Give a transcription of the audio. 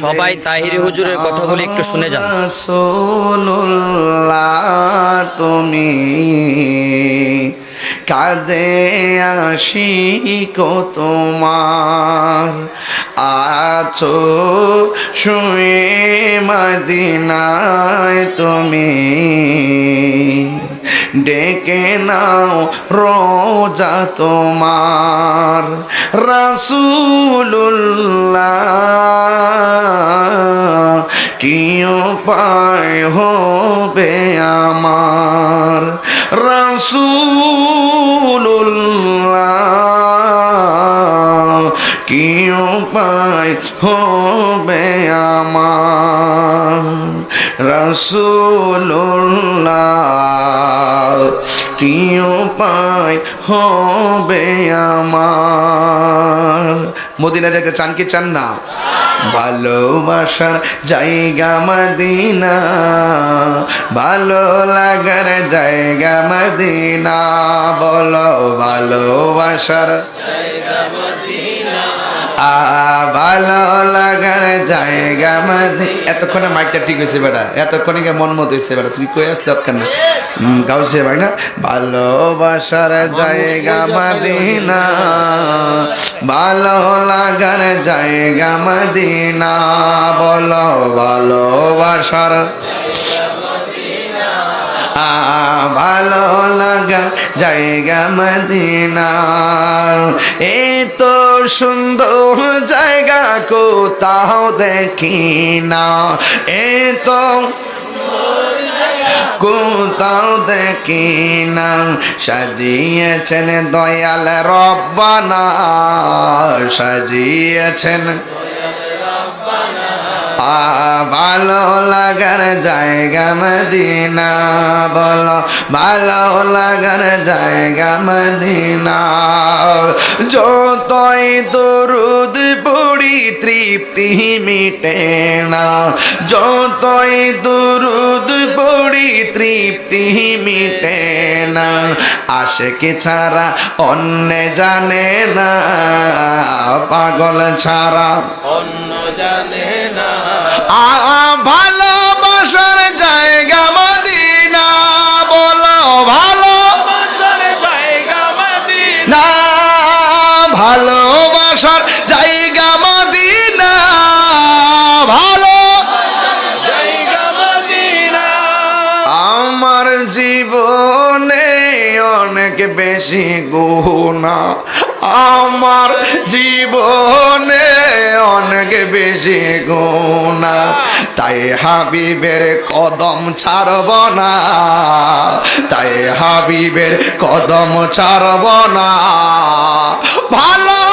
সবাই তাহিরি হুজুরের কথাগুলি একটু শুনে যান। তুমি কাঁদে আসি তোমার। আছো শুয়ে মদিনায় তুমি। ডেকে নাও রোজা তোমার রাসুল্লা কি উপায় হবে আমার রাসূলুল্লাহ? কি উপায় হবে আমার? রসুল্লাহ কি উপায় হবে আমার? মদিনা যেতে চান কি চান না? ভালোবাসার জায়গা মদিনা, ভালো লাগার জায়গা মদিনা, বলো ভালোবাসার আ ভালো লাগার জায়গা মধ্যে এতক্ষণে মাইকটা ঠিক হয়েছে বেটা। এতক্ষণে গিয়ে মন মতো হয়েছে বেটা। তুই কই আসলে অতক্ষণ না? গাউছে ভাই না? ভালোবাসার জায়গা মদিনা। ভালো লাগার জায়গা মদিনা। বলো ভালোবাসার ভালো লাগার জায়গা মদিনা। এই তো সুন্দর জায়গা কোথাও দেখি না। এই তো কোথাও দেখি না। সাজিয়েছেন দয়াল রব্বানা, সাজিয়েছেন ভালো লাগার জায়গা মদিনা, বলো, ভালো লাগার জায়গা মদিনা। যতই দরুদ পড়ি, তৃপ্তি মিটে না। যতই দরুদ পড়ি, তৃপ্তি মিটে না। আশেকে ছাড়া অন্য জানে না, পাগল ছাড়া। আ ভালোবাসার জায়গা মদিনা বলো ভালো। না ভালোবাসার জায়গা মদিনা ভালো। আমার জীবনে অনেক বেশি গুণা আমার জীবনে অনেক বেশি গুণা। তাই হাবিবের কদম ছাড়ব না। তাই হাবিবের কদম ছাড়ব না। ভালো